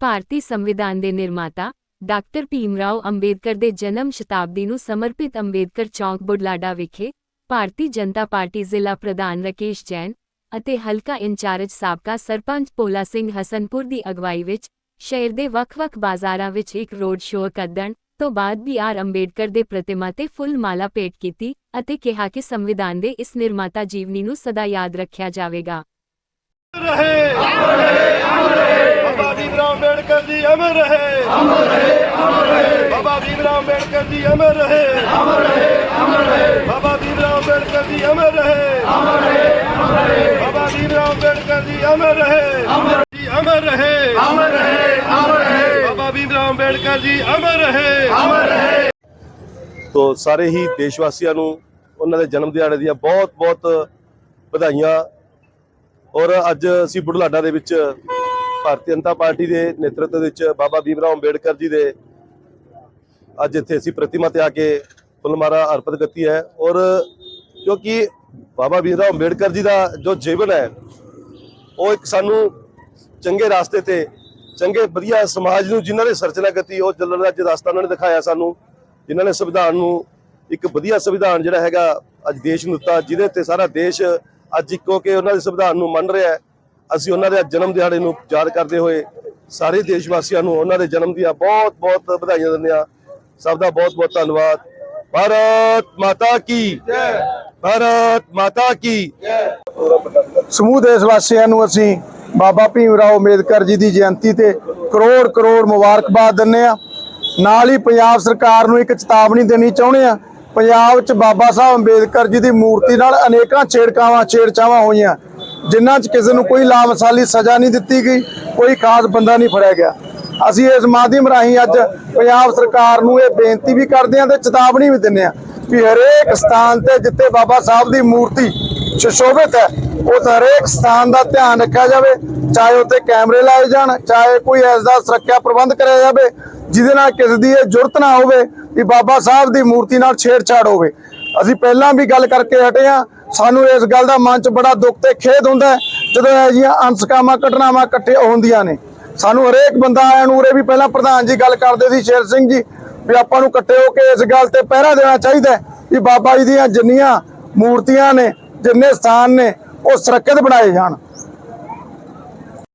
ਭਾਰਤੀ ਸੰਵਿਧਾਨ ਦੇ ਨਿਰਮਾਤਾ, ਡਾਕਟਰ ਭੀਮਰਾਓ ਅੰਬੇਦਕਰ ਦੇ ਜਨਮ ਸ਼ਤਾਬਦੀ ਨੂੰ ਸਮਰਪਿਤ ਅੰਬੇਦਕਰ ਚੌਂਕ ਬੁਢਲਾਡਾ ਵਿਖੇ ਭਾਰਤੀ ਜਨਤਾ ਪਾਰਟੀ ਜ਼ਿਲ੍ਹਾ ਪ੍ਰਧਾਨ ਰਕੇਸ਼ ਜੈਨ ਅਤੇ ਹਲਕਾ ਇੰਚਾਰਜ ਸਾਬਕਾ ਸਰਪੰਚ ਭੋਲਾ ਸਿੰਘ ਹਸਨਪੁਰ ਦੀ ਅਗਵਾਈ ਵਿੱਚ ਸ਼ਹਿਰ ਦੇ ਵੱਖ-ਵੱਖ ਬਾਜ਼ਾਰਾਂ ਵਿੱਚ ਇੱਕ ਰੋਡ ਸ਼ੋਅ ਕੱਢਣ ਤੋਂ ਬਾਅਦ ਵੀ ਆਰ ਅੰਬੇਡਕਰ ਦੇ ਪ੍ਰਤਿਮਾ ਤੇ ਫੁੱਲ ਮਾਲਾ ਭੇਟ ਕੀਤੀ ਅਤੇ ਕਿਹਾ ਕਿ ਸੰਵਿਧਾਨ ਦੇ ਇਸ ਨਿਰਮਾਤਾ ਜੀਵਨੀ ਨੂੰ ਸਦਾ ਯਾਦ ਰੱਖਿਆ ਜਾਵੇਗਾ। ਰਹੇ ਬਾਬਾ ਭੀਮਰਾਓ ਅੰਬੇਡਕਰ ਜੀ ਅਮਰ ਰਹੇ। ਅਮਰ ਰਹੇ ਅਮਰ ਰਹੇ ਬਾਬਾ ਭੀਮਰਾਓ ਅੰਬੇਡਕਰ ਜੀ ਅਮਰ ਰਹੇ। ਅਮਰ ਰਹੇ ਅਮਰ ਰਹੇ ਬਾਬਾ ਭੀਮਰਾਓ ਅੰਬੇਡਕਰ ਜੀ ਅਮਰ ਰਹੇ। ਅਮਰ ਰਹੇ ਅਮਰ ਰਹੇ ਬਾਬਾ ਭੀਮਰਾਓ ਅੰਬੇਡਕਰ ਜੀ ਅਮਰ ਰਹੇ। ਅਮਰ ਜੀ ਅਮਰ ਰਹੇ। ਅਮਰ ਰਹੇ ਅਮਰ ਰਹੇ ਬਾਬਾ ਭੀਮਰਾਓ ਅੰਬੇਡਕਰ ਜੀ ਅਮਰ ਰਹੇ। ਅਮਰ ਰਹੇ ਤੋ ਸਾਰੇ ਹੀ ਦੇਸ਼ ਵਾਸੀਆਂ ਨੂੰ ਉਹਨਾਂ ਦੇ ਜਨਮ ਦਿਹਾੜੇ ਦੀਆਂ ਬਹੁਤ-ਬਹੁਤ ਵਧਾਈਆਂ। ਔਰ ਅੱਜ ਅਸੀਂ ਬੁਢਲਾਡਾ ਦੇ ਵਿੱਚ ਭਾਰਤੀ ਜਨਤਾ ਪਾਰਟੀ ਦੇ ਨੇਤਰਤਵ ਵਿੱਚ ਬਾਬਾ ਭੀਮਰਾਓ ਅੰਬੇਡਕਰ ਜੀ ਦੇ ਅੱਜ ਇੱਥੇ ਅਸੀਂ ਪ੍ਰਤਿਮਾ ਤੇ ਆ ਕੇ ਫੁੱਲਮਾਰਾ ਅਰਪਿਤ ਕੀਤੀ ਹੈ ਔਰ ਕਿਉਂਕਿ ਬਾਬਾ ਭੀਮਰਾਓ ਅੰਬੇਡਕਰ ਜੀ ਦਾ ਜੋ ਜੀਵਨ ਹੈ, ਉਹ ਇੱਕ ਸਾਨੂੰ ਚੰਗੇ ਰਾਸਤੇ ਤੇ, ਚੰਗੇ ਵਧੀਆ ਸਮਾਜ ਨੂੰ ਜਿਨ੍ਹਾਂ ਨੇ ਸਰਚਨਾ ਕੀਤੀ, ਉਹ ਚੱਲਣ ਦਾ ਅੱਜ ਰਸਤਾ ਉਹਨਾਂ ਨੇ ਦਿਖਾਇਆ ਸਾਨੂੰ, ਜਿਨ੍ਹਾਂ ਨੇ ਸੰਵਿਧਾਨ ਨੂੰ ਇੱਕ ਵਧੀਆ ਸੰਵਿਧਾਨ ਜਿਹੜਾ ਹੈਗਾ ਅੱਜ ਦੇਸ਼ ਨੂੰ ਦਿੱਤਾ, ਜਿਹਦੇ ਤੇ ਸਾਰਾ ਦੇਸ਼ ਅੱਜ ਇੱਕੋ ਕੇ ਉਹਨਾਂ ਦੇ ਸੰਵਿਧਾਨ ਨੂੰ ਮੰਨ ਰਿਹਾ ਹੈ। ਅਸੀਂ ਉਹਨਾਂ ਦੇ ਜਨਮ ਦਿਹਾੜੇ ਨੂੰ ਯਾਦ ਕਰਦੇ ਹੋਏ ਸਾਰੇ ਦੇਸ਼ ਵਾਸੀਆਂ ਨੂੰ ਉਹਨਾਂ ਦੇ ਜਨਮ ਦੀਆਂ ਬਹੁਤ ਬਹੁਤ ਵਧਾਈਆਂ ਦਿੰਦੇ ਹਾਂ। ਸਭ ਦਾ ਬਹੁਤ ਬਹੁਤ ਧੰਨਵਾਦ। ਭਾਰਤ ਮਾਤਾ ਕੀ? ਜੈ। ਭਾਰਤ ਮਾਤਾ ਕੀ? ਸਮੂਹ ਦੇਸ਼ ਵਾਸੀਆਂ ਨੂੰ ਅਸੀਂ ਬਾਬਾ ਭੀਮ ਰਾਓ ਅੰਬੇਦਕਰ ਜੀ ਦੀ ਜਯੰਤੀ ਤੇ ਕਰੋੜ ਕਰੋੜ ਮੁਬਾਰਕਬਾਦ ਦਿੰਨੇ ਆ ਨਾਲ ਹੀ ਪੰਜਾਬ ਸਰਕਾਰ ਨੂੰ ਇੱਕ ਚੇਤਾਵਨੀ ਦੇਣੀ ਚਾਹੁੰਦੇ ਆ ਪੰਜਾਬ 'ਚ ਬਾਬਾ ਸਾਹਿਬ ਅੰਬੇਦਕਰ ਜੀ ਦੀ ਮੂਰਤੀ ਨਾਲ ਅਨੇਕਾਂ ਛੇੜਕਾਵਾਂ ਛੇੜਛਾਵਾਂ ਹੋਈਆਂ। ਜਿਨ੍ਹਾਂ 'ਚ ਕਿਸੇ ਨੂੰ ਕੋਈ ਲਾਮਸਾਲੀ ਸਜ਼ਾ ਨਹੀਂ ਦਿੱਤੀ ਗਈ, ਕੋਈ ਖਾਸ ਬੰਦਾ ਨਹੀਂ ਫੜਿਆ ਗਿਆ। ਅਸੀਂ ਇਸ ਮਾਧਿਅਮ ਰਾਹੀਂ ਅੱਜ ਪੰਜਾਬ ਸਰਕਾਰ ਨੂੰ ਇਹ ਬੇਨਤੀ ਵੀ ਕਰਦੇ ਹਾਂ ਤੇ ਚੇਤਾਵਨੀ ਵੀ ਦਿੰਦੇ ਹਾਂ ਵੀ ਹਰੇਕ ਸਥਾਨ ਤੇ ਜਿੱਥੇ ਬਾਬਾ ਸਾਹਿਬ ਦੀ ਮੂਰਤੀ ਸੁਸ਼ੋਭਿਤ ਹੈ, ਉਸ ਹਰੇਕ ਸਥਾਨ ਦਾ ਧਿਆਨ ਰੱਖਿਆ ਜਾਵੇ, ਚਾਹੇ ਉੱਤੇ ਕੈਮਰੇ ਲਾਏ ਜਾਣ, ਚਾਹੇ ਕੋਈ ਐਸਾ ਸੁਰੱਖਿਆ ਪ੍ਰਬੰਧ ਕਰਿਆ ਜਾਵੇ, ਜਿਹਦੇ ਨਾਲ ਕਿਸੇ ਦੀ ਇਹ ਜ਼ਰੂਰਤ ਨਾ ਹੋਵੇ ਕਿ ਬਾਬਾ ਸਾਹਿਬ ਦੀ ਮੂਰਤੀ ਨਾਲ ਛੇੜਛਾੜ ਹੋਵੇ। ਅਸੀਂ ਪਹਿਲਾਂ ਵੀ ਗੱਲ ਕਰਕੇ ਹਟੇ ਹਾਂ ਸਾਨੂੰ ਇਸ ਗੱਲ ਦਾ ਮਨ 'ਚ ਬੜਾ ਦੁੱਖ ਤੇ ਖੇਦ ਹੁੰਦਾ ਜਦੋਂ ਇਹ ਜਿਹੀਆਂ ਅਨਸਕਾਮਾ ਘਟਨਾਵਾਂ ਇਕੱਠੇ ਹੁੰਦੀਆਂ ਨੇ। ਸਾਨੂੰ ਹਰੇਕ ਬੰਦਾ ਆਇਆ ਨੂੰ ਉਰੇ ਵੀ ਪਹਿਲਾਂ ਪ੍ਰਧਾਨ ਜੀ ਗੱਲ ਕਰਦੇ ਸੀ, ਸ਼ੇਰ ਸਿੰਘ ਜੀ, ਵੀ ਆਪਾਂ ਨੂੰ ਇਕੱਠੇ ਹੋ ਕੇ ਇਸ ਗੱਲ ਤੇ ਪਹਿਰਾ ਦੇਣਾ ਚਾਹੀਦਾ ਵੀ ਬਾਬਾ ਜੀ ਦੀਆਂ ਜਿੰਨੀਆਂ ਮੂਰਤੀਆਂ ਨੇ, ਜਿੰਨੇ ਸਥਾਨ ਨੇ, ਉਹ ਸੁਰੱਖਿਅਤ ਬਣਾਏ ਜਾਣ।